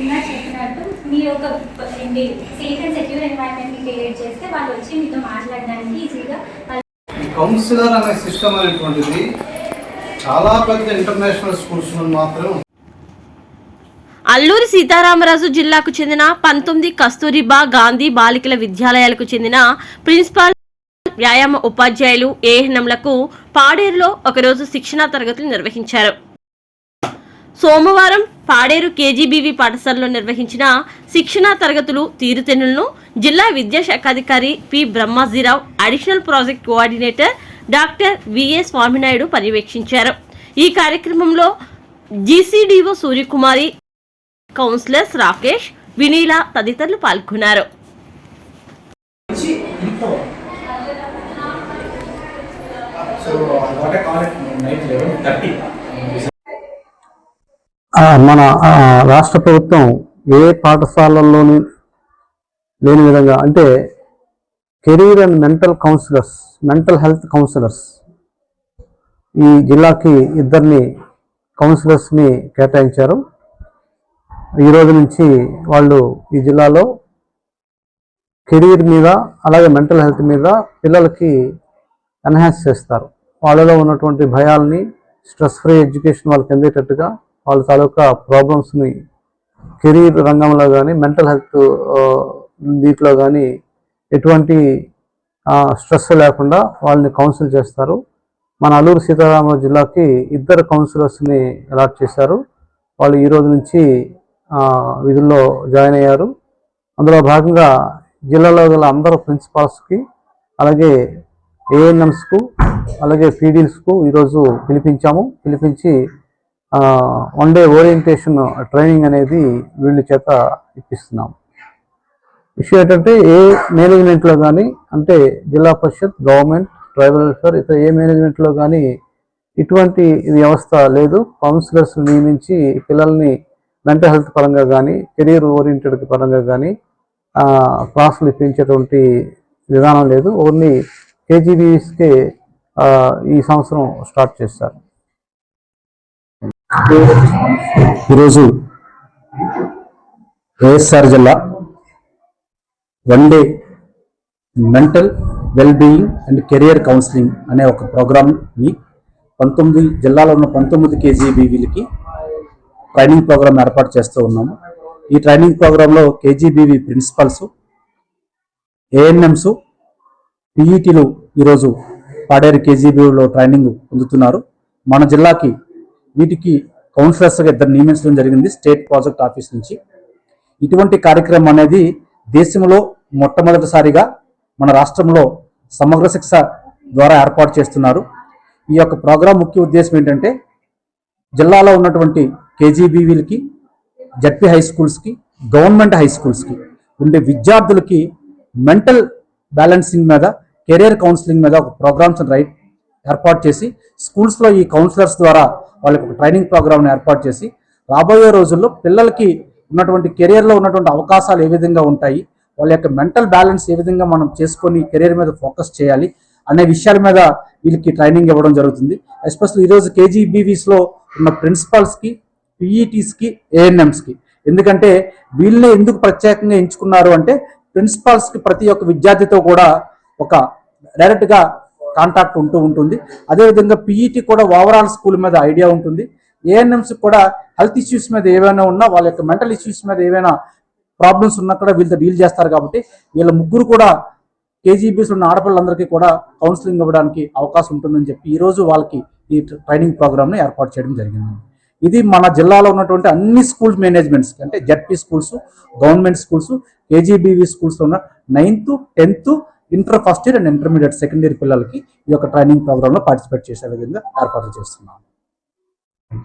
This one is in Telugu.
ఇందాక చెప్పినట్టు మీరు ఒక ఏంటి safe and secure environment create చేస్తే వాళ్ళు వచ్చి మీతో మాట్లాడడానికి ఈజీగా కౌన్సిలర్ అనే సిస్టమ్ అనేటువంటిది చాలా పెద్ద ఇంటర్నేషనల్ స్కూల్స్ నుండి మాత్రమే అల్లూరి సీతారామరాజు జిల్లాకు చెందిన పంతొమ్మిది కస్తూరిబా గాంధీ బాలికల విద్యాలయాలకు చెందిన ప్రిన్సిపాల్ వ్యాయామ ఉపాధ్యాయులు ఏఎన్ఎంలకు పాడేరులో ఒకరోజు శిక్షణా తరగతులు నిర్వహించారు. సోమవారం పాడేరు కేజీబీవీ పాఠశాలలో నిర్వహించిన శిక్షణా తరగతులు తీరుతెన్నులను జిల్లా విద్యాశాఖాధికారి P Brahmajirao additional project coordinator doctor V A Swaminaidu పర్యవేక్షించారు. ఈ కార్యక్రమంలో జీసీడీఓ సూర్యకుమారి కౌన్సిలర్స్ రాకేష్ వినీల తదితరులు పాల్గొన్నారు. మన రాష్ట్ర ప్రభుత్వం ఏ పాఠశాలల్లోని లేని విధంగా అంటే career and mental counsellors mental health counsellors ఈ జిల్లాకి ఇద్దరిని కౌన్సిలర్స్ని కేటాయించారు. ఈ రోజు నుంచి వాళ్ళు ఈ జిల్లాలో కెరీర్ మీద అలాగే మెంటల్ హెల్త్ మీద పిల్లలకి ఎన్హాన్స్ చేస్తారు. వాళ్ళలో ఉన్నటువంటి భయాల్ని స్ట్రెస్ ఫ్రీ ఎడ్యుకేషన్ వాళ్ళకి అందేటట్టుగా వాళ్ళ తాలూకా ప్రాబ్లమ్స్ని కెరీర్ రంగంలో కానీ మెంటల్ హెల్త్ దీంట్లో కానీ ఎటువంటి స్ట్రెస్ లేకుండా వాళ్ళని కౌన్సిల్ చేస్తారు. మన అల్లూరు సీతారామరాజు జిల్లాకి ఇద్దరు కౌన్సిలర్స్ని అలాట్ చేశారు. వాళ్ళు ఈ రోజు నుంచి విధుల్లో జాయిన్ అయ్యారు. అందులో భాగంగా జిల్లాలో గల అందరు ప్రిన్సిపాల్స్కి అలాగే ఏఎన్ఎంస్కు అలాగే పీడీల్స్కు ఈరోజు పిలిపించాము. పిలిపించి వన్ డే ఓరియంటేషన్ ట్రైనింగ్ అనేది వీళ్ళ చేత ఇప్పిస్తున్నాం. విషయం ఏంటంటే ఏ మేనేజ్మెంట్లో కానీ అంటే జిల్లా పరిషత్ గవర్నమెంట్ ట్రైబల్ వెల్ఫేర్ ఇతర ఏ మేనేజ్మెంట్లో కానీ ఇటువంటి వ్యవస్థ లేదు. కౌన్సిలర్స్ నియమించి పిల్లల్ని మెంటల్ హెల్త్ పరంగా కానీ కెరీర్ ఓరియంటెడ్ పరంగా కానీ క్లాసులు ఇప్పించేటువంటి విధానం లేదు. ఓన్లీ కేజీబీస్కే ఈ సంవత్సరం స్టార్ట్ చేస్తారు ఈరోజు వైఎస్ఆర్ జిల్లా one day mental well being and career counselling అనే ఒక ప్రోగ్రామ్ని పంతొమ్మిది జిల్లాలో ఉన్న పంతొమ్మిది కేజీబీవీలకి ట్రైనింగ్ ప్రోగ్రామ్ ఏర్పాటు చేస్తూ ఉన్నాము. ఈ ట్రైనింగ్ ప్రోగ్రాంలో కేజీబీవీ ప్రిన్సిపల్స్ ఏఎన్ఎంస్ పీఈటీలు ఈరోజు పాడేరు కేజీబీలో ట్రైనింగ్ పొందుతున్నారు. మన జిల్లాకి వీటికి కౌన్సిలర్స్గా ఇద్దరు నియమించడం జరిగింది స్టేట్ ప్రాజెక్ట్ ఆఫీస్ నుంచి. ఇటువంటి కార్యక్రమం అనేది దేశంలో మొట్టమొదటిసారిగా మన రాష్ట్రంలో సమగ్ర శిక్ష ద్వారా ఏర్పాటు చేస్తున్నారు. ఈ యొక్క ప్రోగ్రాం ముఖ్య ఉద్దేశం ఏంటంటే జిల్లాలో ఉన్నటువంటి కేజీబీవీలకి జడ్పీ హై స్కూల్స్కి గవర్నమెంట్ హై స్కూల్స్కి ఉండే విద్యార్థులకి మెంటల్ బ్యాలెన్సింగ్ మీద కెరియర్ కౌన్సిలింగ్ మీద ఒక ప్రోగ్రామ్స్ రైట్ ఏర్పాటు చేసి స్కూల్స్లో ఈ కౌన్సిలర్స్ ద్వారా వాళ్ళకి ఒక ట్రైనింగ్ ప్రోగ్రామ్ని ఏర్పాటు చేసి రాబోయే రోజుల్లో పిల్లలకి ఉన్నటువంటి కెరియర్లో ఉన్నటువంటి అవకాశాలు ఏ విధంగా ఉంటాయి వాళ్ళ యొక్క మెంటల్ బ్యాలెన్స్ ఏ విధంగా మనం చేసుకొని కెరియర్ మీద ఫోకస్ చేయాలి అనే విషయాల మీద వీళ్ళకి ట్రైనింగ్ ఇవ్వడం జరుగుతుంది. ఎస్పెషల్లీ ఈరోజు కేజీబీవీస్లో ఉన్న ప్రిన్సిపల్స్కి పిఈటీస్కి ఏఎన్ఎంస్కి ఎందుకంటే వీళ్ళని ఎందుకు ప్రత్యేకంగా ఎంచుకున్నారు అంటే ప్రిన్సిపాల్స్కి ప్రతి ఒక్క విద్యార్థితో కూడా ఒక డైరెక్ట్గా కాంటాక్ట్ ఉంటూ ఉంటుంది. అదేవిధంగా పీఈటీ కూడా ఓవరాల్ స్కూల్ మీద ఐడియా ఉంటుంది. ఏఎన్ఎంస్ కూడా హెల్త్ ఇష్యూస్ మీద ఏవైనా ఉన్నా వాళ్ళ యొక్క మెంటల్ ఇష్యూస్ మీద ఏవైనా ప్రాబ్లమ్స్ ఉన్నా కూడా వీళ్ళతో డీల్ చేస్తారు కాబట్టి వీళ్ళ ముగ్గురు కూడా కేజీబీస్ ఉన్న ఆడపిల్లలందరికీ కూడా కౌన్సిలింగ్ ఇవ్వడానికి అవకాశం ఉంటుందని చెప్పి ఈరోజు వాళ్ళకి ఈ ట్రైనింగ్ ప్రోగ్రామ్ని ఏర్పాటు చేయడం జరిగింది. ఇది మన జిల్లాలో ఉన్నటువంటి అన్ని స్కూల్ మేనేజ్మెంట్స్ అంటే ZP schools government schools KGBV schools ఉన్న ninth tenth inter first year and intermediate second year పిల్లలకి ఈ యొక్క ట్రైనింగ్ ప్రోగ్రాంలో పార్టిసిపేట్ చేసే విధంగా ఏర్పాటు చేస్తున్నాం.